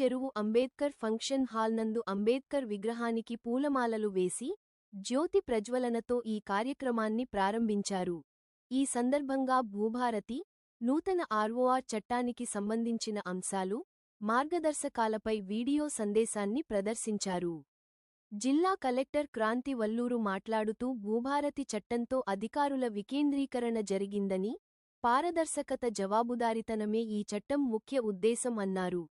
చెరువు Ambedkar function hall నందు అంబేద్కర్ విగ్రహానికి పూలమాలలు వేసి జ్యోతి ప్రజ్వలనతో ఈ కార్యక్రమాన్ని ప్రారంభించారు. ఈ సందర్భంగా భూభారతి నూతన ఆర్ఓఆర్ చట్టానికి సంబంధించిన అంశాలు మార్గదర్శకాలపై వీడియో సందేశాన్ని ప్రదర్శించారు. జిల్లా కలెక్టర్ క్రాంతి వల్లూరు మాట్లాడుతూ భూభారతి చట్టంతో అధికారుల వికేంద్రీకరణ జరిగిందని పారదర్శకత జవాబుదారితనమే ఈ చట్టం ముఖ్య ఉద్దేశం అన్నారు.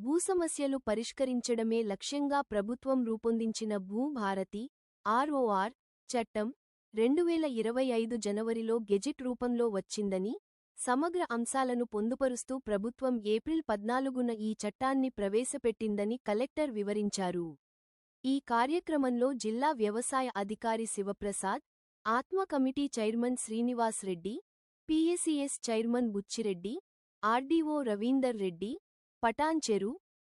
భూ సమస్యలు పరిష్కరించడమే లక్ష్యంగా ప్రభుత్వం రూపొందించిన భూభారతి ఆర్ఓఆర్ చట్టం రెండువేల ఇరవై ఐదు జనవరిలో గెజిట్ రూపంలో వచ్చిందని సమగ్ర అంశాలను పొందుపరుస్తూ ప్రభుత్వం ఏప్రిల్ పద్నాలుగున ఈ చట్టాన్ని ప్రవేశపెట్టిందని కలెక్టర్ వివరించారు. ఈ కార్యక్రమంలో జిల్లా వ్యవసాయ అధికారి శివప్రసాద్ ఆత్మ committee chairman Srinivas Reddy PACS chairman Butchireddy RDO Ravinder Reddy Patancheru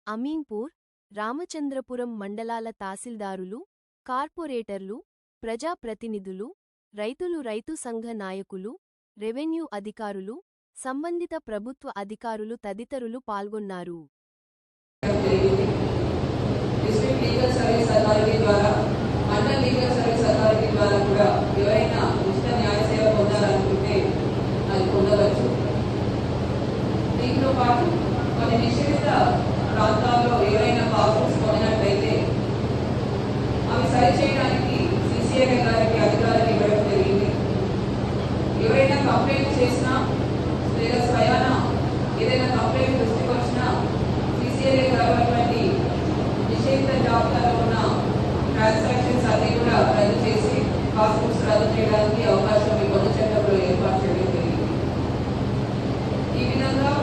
Ameenpur Ramachandrapuram మండలాల తహసీల్దారులు కార్పొరేటర్లు ప్రజాప్రతినిధులు రైతులు రైతు సంఘ నాయకులు రెవెన్యూ అధికారులు సంబంధిత ప్రభుత్వ అధికారులు తదితరులు పాల్గొన్నారు. డిస్ట్రిక్ట్ లీగల్ సర్వీస్ అథారిటీ ద్వారా మండల్ లీగల్ సర్వీస్ అథారిటీ ద్వారా కూడా ఎవరైనా ఉచిత న్యాయ సేవ పొందాలనుకుంటే అది పొందవచ్చు. దీంతో పాటు కొన్ని నిషేధిత ప్రాంతాల్లో ఎవరైనా పాస్పోర్ట్స్ పొందినట్లయితే అవి సరిచేయడానికి సిసిఐ గారికి అధికారులు ఇవ్వడం జరిగింది ఎవరైనా కంప్లైంట్ చేసినా లేదా స్వయాన ఏదైనా కంప్లైంట్ దృష్టికి వచ్చినా సిసిఐ గారు అటువంటి నిషేధిత జాబితాలో ఉన్న ట్రాన్సాక్షన్స్ అన్ని కూడా రద్దు చేసి పాస్పోర్ట్స్ రద్దు చేయడానికి అవకాశం ఈ కొత్త చట్టంలో ఏర్పాటు చేయడం జరిగింది ఈ విధంగా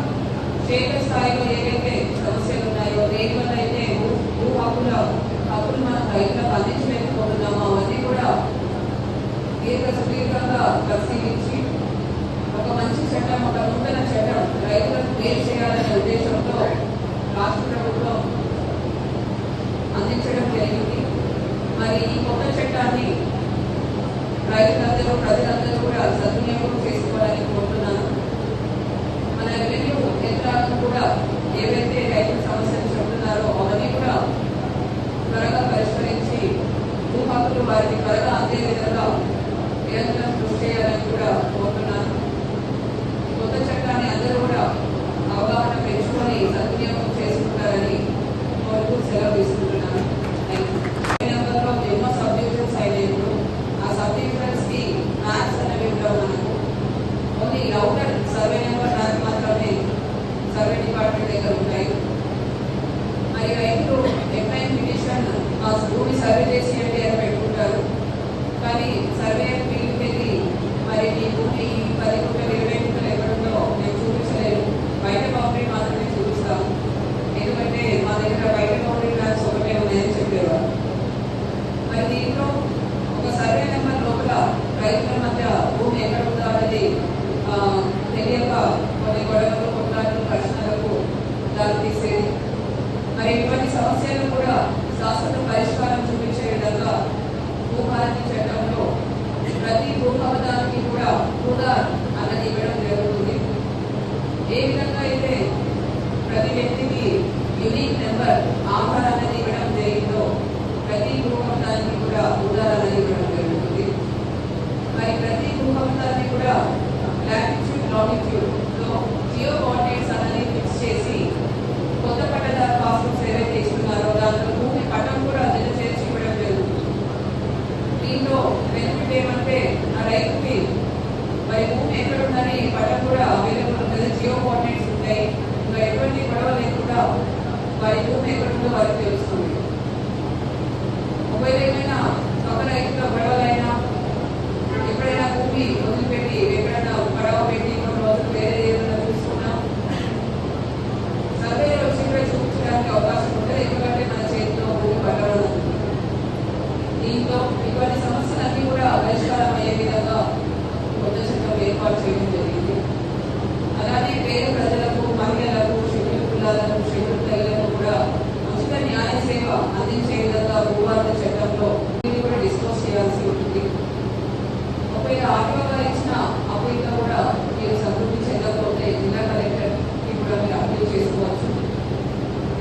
క్షేత్ర స్థాయిలో ఏవైతే సమస్యలు ఉన్నాయో దేని అయితే భూ- భూ హక్కుల హక్కులు మనం రైతులకు అందించలేకపోతున్నామో అవన్నీ కూడా దీర్ఘ సుదీర్ఘంగా పరిశీలించి ఒక మంచి చట్టం ఒక నూతన చట్టం రైతులకు మేలు చేయాలనే ఉద్దేశంతో రాష్ట్ర ప్రభుత్వం అందించడం జరిగింది. మరి ఈ కొత్త చట్టాన్ని రైతులందరూ ప్రజలందరూ కూడా సద్వినియోగం చేసుకోవాలని కోరుతున్నాను. మన రెవెన్యూ యంత్రాలను కూడా ఏవైతే రైతుల సమస్యలు చెప్తున్నారో అవన్నీ కూడా త్వరగా పరిష్కరించి భూ హక్కులు వారికి త్వరగా అందే విధంగా నిరంతరం కృషి చేయాలని కూడా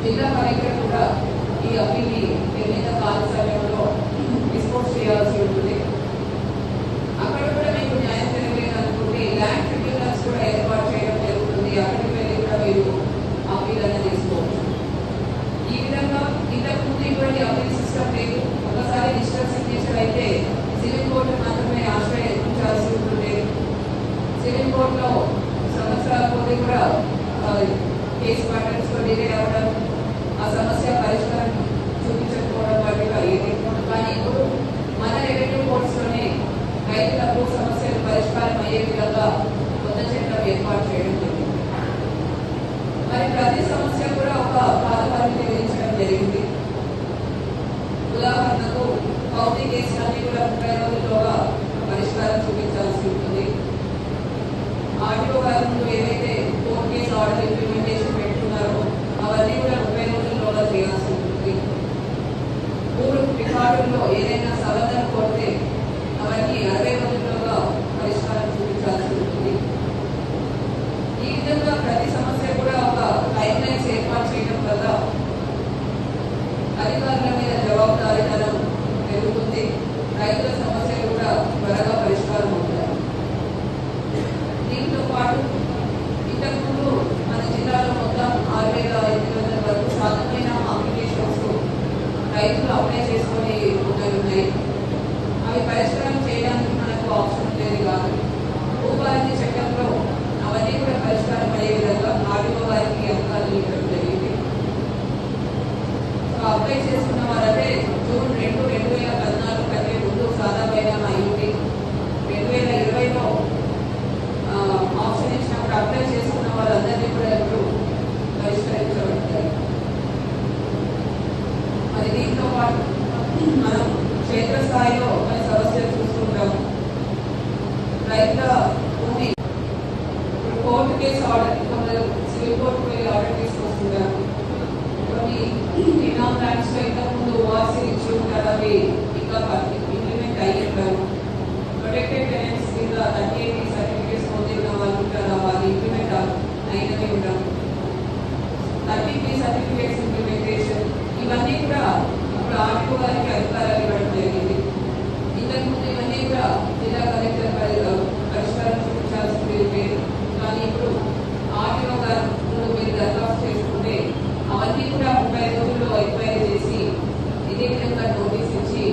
జిల్లా కలెక్టర్ కూడా ఈ అప్పీల్ని నిర్ణీత కాల సమయంలో డిస్పోజ్ చేయాల్సి ఉంటుంది. అక్కడ కూడా మీకు న్యాయం జరగలేదనుకుంటే ల్యాండ్ ట్రిబ్యునల్స్ కూడా ఏర్పాటు చేయడం జరుగుతుంది. అక్కడికి వెళ్ళి కూడా మీరు అప్పీల్ అనేది తీసుకోవచ్చు. ఈ విధంగా ఇంతకుముందు ఇటువంటి అప్పీల్ సిస్టమ్ లేదు. రైతులు అప్లై చేసుకొని ఉన్నవి ఉన్నాయి అవి పరిష్కారం చేయడానికి మనకు ఆప్షన్ లేదు కాదు భూభారతి చట్టంలో అవన్నీ కూడా పరిష్కారం అయ్యే విధంగా ఆర్డీఓ వారికి అధికారులు ఇవ్వడం జరిగింది సో అప్లై చేసుకున్న వారంటే జూన్ రెండు రెండు వేల పద్నాలుగు కంటే ముందు సాదా బైనామా అయ్యింది రెండు వేల ఇరవైలో ఆప్షన్ ఇచ్చినప్పుడు అప్లై చేసుకున్న వాళ్ళందరినీ కూడా ఇప్పుడు పరిష్కరించబడతాయి మరి దీంతో పాటు మనం క్షేత్రస్థాయిలో మన సమస్యలు చూస్తుంటాము రైతుల భూమి ఇప్పుడు కోర్టు కేసు ఆర్డర్ కొందరు సివిల్ కోర్టు వెళ్ళి ఆర్డర్ తీసుకొస్తున్నారు కొన్ని ఇనామ్ ల్యాండ్స్లో ఇంతకుముందు ఓఆర్సీ ఇచ్చి ఉంటారు అవి ఇంకా ఇంప్లిమెంట్ అయ్యింటారు ప్రొటెక్టెడ్ టెనెంట్స్ కింద థర్టీ ఎయిట్ సర్టిఫికేట్స్ పొందిన వాళ్ళు ఉంటారు వాళ్ళు ఇంప్లిమెంట్ అయినవి ఉంటారు థర్టీ త్రీ సర్టిఫికేట్స్ ఇంప్లిమెంటేషన్ ఇవన్నీ కూడా ఇప్పుడు ఆర్టీఓ గారికి అధికారాలు ఇవ్వడం జరిగింది ఇంతకు ముందు ఇవన్నీ కూడా జిల్లా కలెక్టర్ పరి- పరిష్కారం చూపించాల్సింది కానీ ఇప్పుడు ఆర్టీఓ గారు మీరు దరఖాస్తు చేసుకుంటే అవన్నీ కూడా ముప్పై రోజుల్లో ఎంక్వైరీ చేసి ఇదే విధంగా నోటీస్ ఇచ్చి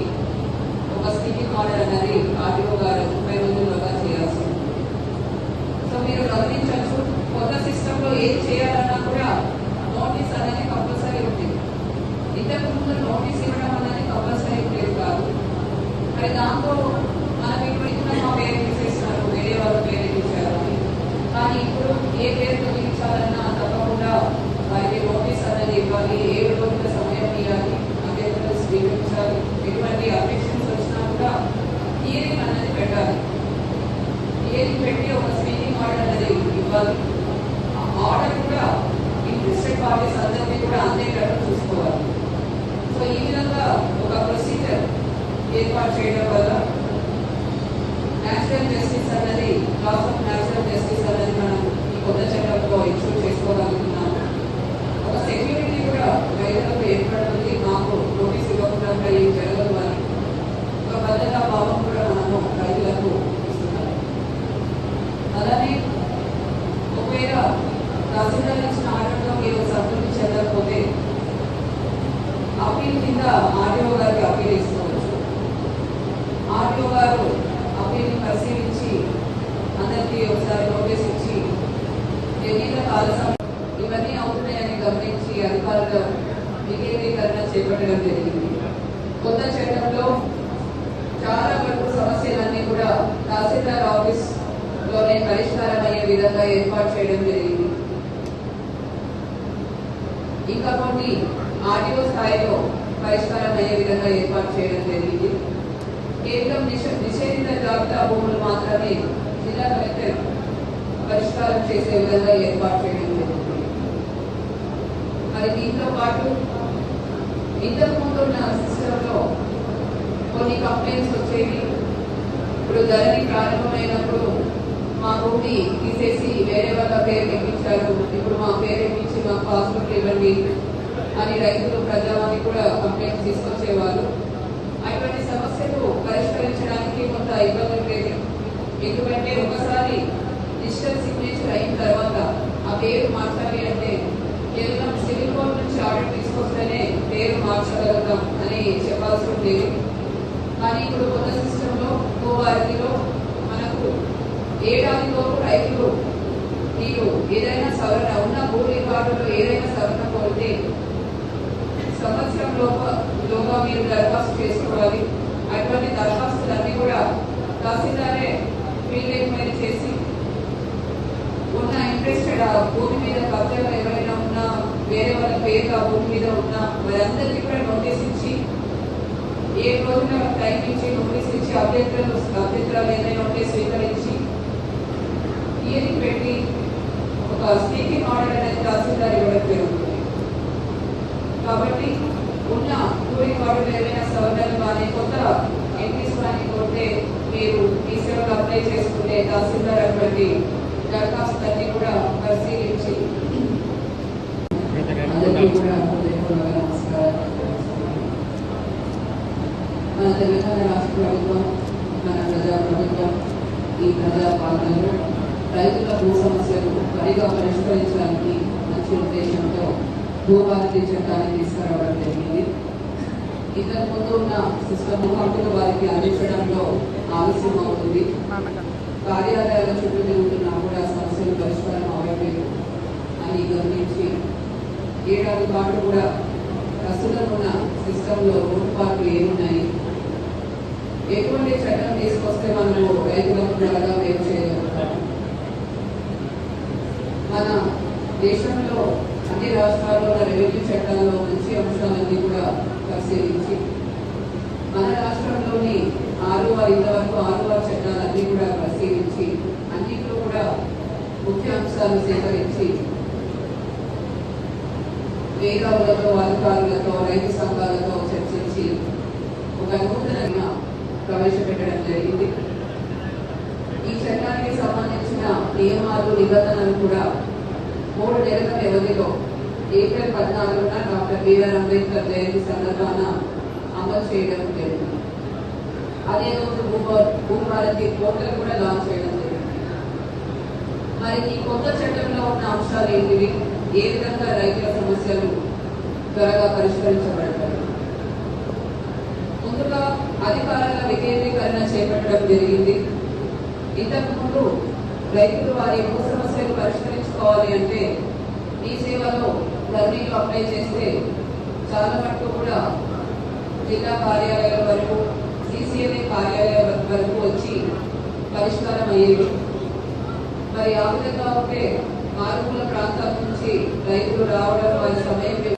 ఒక స్పీకింగ్ ఆర్డర్ అనేది ఆర్టీఓ గారు ముప్పై రోజుల్లోగా చేయాల్సి ఉంటుంది సో మీరు గమనించవచ్చు కొత్త సిస్టమ్లో ఏది చేయాలన్నా కూడా నోటీస్ అనేది కంపల్సరీ ఉంది ఇంతకు ముందు నోటీస్ ఇవ్వడం అనేది కంపల్సరీ ఉండేది కాదు మరి దాంతో మనం ఇప్పుడు ఇంకా మా పేరు తీసేస్తున్నారు వేరే వాళ్ళ పేరు ఇచ్చారు అని. కానీ ఇప్పుడు ఏ పేరు తొలగించాలన్నా తప్పకుండా వారికి నోటీస్ అనేది ఇవ్వాలి ఏ రోజుల సమయం ఇవ్వాలి అభ్యర్థులు స్వీకరించాలి ఎటువంటి అఫెక్షన్స్ వచ్చినా కూడా హియరింగ్ అనేది పెట్టాలి. హియరింగ్ పెట్టి ఒక స్పీకింగ్ ఆర్డర్ అనేది ఇవ్వాలి. ఆ ఆర్డర్ కూడా ఇంట్రెస్టెడ్ పార్టీస్ అందరినీ కూడా అందేటట్టు చూసుకోవాలి. సో ఈ విధంగా ఒక ప్రొసీజర్ ఏర్పాటు చేయడం వల్ల నేచురల్ జస్టిస్ అనేది లాస్ ఆఫ్ నేచురల్ జస్టిస్ అనేది మనం ఈ కొత్త చట్టంలో ఇష్యూ చేసుకోగలుగుతున్నాము ఒక సెక్యూరిటీ కూడా రైతులకు ఏర్పడుతుంది మాకు నోటీస్ ఇవ్వకుండా కూడా ఏం జరగదు అని ఒక భద్రతా భావం కూడా మనము రైతులకు ఇస్తున్నాము అలానే ఒకవేళ తహసీల్దార్ ఇచ్చిన ఆర్డర్లో మీరు సంతృప్తి చెందకపోతే అప్పీల్ కింద ఆర్డీఓ గారికి అప్పీల్ ఇసుకోవచ్చు ఆర్డీఓ గారు అప్పీల్ని పరిశీలించి అందరికీ ఒకసారి నోటీస్ ఇచ్చి ఎన్నికల కాల ఇవన్నీ అవుతున్నాయని గమనించి అధికారులు వికేంద్రీకరణ చేపట్టడం జరిగింది. కొత్త చట్టంలో చాలా వరకు సమస్యలన్నీ కూడా తహసీల్దార్ ఆఫీస్లోనే పరిష్కారం అయ్యే విధంగా ఏర్పాటు చేయడం జరిగింది. ఇంకా కొన్ని ఆర్టీఓ స్థాయిలో పరిష్కారం అయ్యే విధంగా ఏర్పాటు చేయడం జరిగింది. కేవలం నిషేధిత జాబితా భూములు మాత్రమే జిల్లా కలెక్టర్ పరిష్కారం చేసే విధంగా ఏర్పాటు చేయడం జరుగుతుంది. మరి దీంతో పాటు ఇంతకు ముందు ఉన్న సిస్టంలో కొన్ని కంప్లైంట్స్ వచ్చేవి. ఇప్పుడు ధరణి ప్రారంభమైనప్పుడు మా భూమి తీసేసి వేరే వాళ్ళ పేరు ఎక్కించారు ఇప్పుడు మా పేరు ఎక్కించి మాకు పాస్బుక్ ఇవ్వండి అని రైతులు ప్రజావాణి కూడా కంప్లైంట్స్ తీసుకొచ్చేవారు. అటువంటి సమస్యలు పరిష్కరించడానికి కొంత ఇబ్బందులు లేదు ఎందుకంటే ఒకసారి డిజిటల్ సిగ్నేచర్ అయిన తర్వాత ఆ పేరు మార్చాలి అంటే కేవలం సివిల్ కోర్ట్ నుంచి ఆర్డర్ తీసుకొస్తేనే పేరు మార్చగలుగుతాం అని చెప్పాల్సి ఉండేది. కానీ ఇప్పుడు కొత్త సిస్టంలో గోవారిలో మనకు ఏడాదిలోపు రైతులు మీరు ఏదైనా సవరణ ఉన్న భూ రికార్డులో ఏదైనా సవరణ కోరితే సంవత్సరం లోప లోగా మీరు దరఖాస్తు చేసుకోవాలి. అటువంటి దరఖాస్తులన్నీ కూడా తహసీల్దారే ఫీల్డ్ ఎంక్వైరీ చేసి ఉన్న ఇంట్రెస్టెడ్ ఆ భూమి మీద కబ్జాలు ఎవరైనా ఉన్నా వేరే వాళ్ళ పేరు ఆ భూమి మీద ఉన్నా వారందరికీ కూడా నోటీస్ ఇచ్చి ఏ రోజున టైం ఇచ్చి నోటీస్ ఇచ్చి అభ్యర్థులు అభ్యర్థులు ఏదైనా నోటీస్ స్వీకరించి ఇయరింగ్ పెట్టి ఒక స్పీకింగ్ ఆర్డర్ అనేది తహసీల్దార్ ఇవ్వడం జరుగుతుంది. కాబట్టి ఉన్న టూరింగ్ ఆర్డర్ ఏమైనా సవరణలు కానీ కొత్త లేకపోతే మీరు మీ సేవలు అప్లై చేసుకుంటే తహసీల్దార్ అటువంటి దరఖాస్తులన్నీ కూడా పరిశీలించి మన తెలంగాణ రాష్ట్ర ప్రభుత్వం మన ప్రజా ప్రభుత్వం ఈ ప్రజా పాలనలో రైతుల భూ సమస్యలు సరిగా పరిష్కరించడానికి మంచి ఉద్దేశంతో భూభారతి చట్టాన్ని తీసుకురావడం జరిగింది. ఇంతకు ముందు ఉన్న సిస్టమ్ హక్కులు వారికి అందించడంలో ఆలస్యం అవుతుంది కార్యాలయాల చుట్టూ తిరుగుతున్నా కూడా సమస్యలు పరిష్కారం అవ్వట్లేదు అని గమనించి ఏడాది పాటు కూడా ప్రస్తుతం ఉన్న సిస్టంలో లోటుపాట్లు ఏమున్నాయి? ఎటువంటి చట్టం తీసుకొస్తే మనము రైతులకు త్వరగా వేరు చేయగలుగుతాం మన దేశంలో అన్ని రాష్ట్రాల్లో ఉన్న రెవెన్యూ చట్టాల్లో మంచి అంశాలన్నీ కూడా పరిశీలించి మన రాష్ట్రంలోని ఆరు వారి ఇంతవరకు ఆరు వారి చట్టాలన్నీ కూడా పరిశీలించి అన్నింటిలో కూడా ముఖ్య అంశాలు సేకరించి మేధావులతో అధికారులతో రైతు సంఘాలతో చర్చించి ఒక నూతనంగా ప్రవేశపెట్టడం జరిగింది. ఈ చట్టానికి సంబంధించిన నియమాలు నిబంధనలు కూడా మూడు నెలల వ్యవధిలో ఏప్రిల్ పద్నాలుగున డాక్టర్ బిఆర్ అంబేద్కర్ జయంతి సందర్భాన అమలు చేయడం జరిగింది. అదే రోజు భూభా- భూభారతి పోర్టల్ కూడా లాంచ్ చేయడం జరిగింది. మరి ఈ కొత్త చట్టంలో ఉన్న అంశాలు ఏంటివి? ఏ విధంగా రైతుల సమస్యలు త్వరగా పరిష్కరించబడతాయి? ముందుగా అధికారుల వికేంద్రీకరణ చేపట్టడం జరిగింది. ఇంతకు ముందు రైతులు వారి భూ సమస్యలు పరిష్కరించుకోవాలి అంటే ఈ సేవలో ధరణిలో అప్లై చేస్తే చాలా మటుకు కూడా జిల్లా కార్యాలయాల వరకు సిసిఎల్ఏ కార్యాలయం వరకు వచ్చి పరిష్కారం అయ్యేది. మరి ఆ విధంగా ఉంటే మారుమూల ప్రాంతాల నుంచి రైతులు రావడం వారి సమయం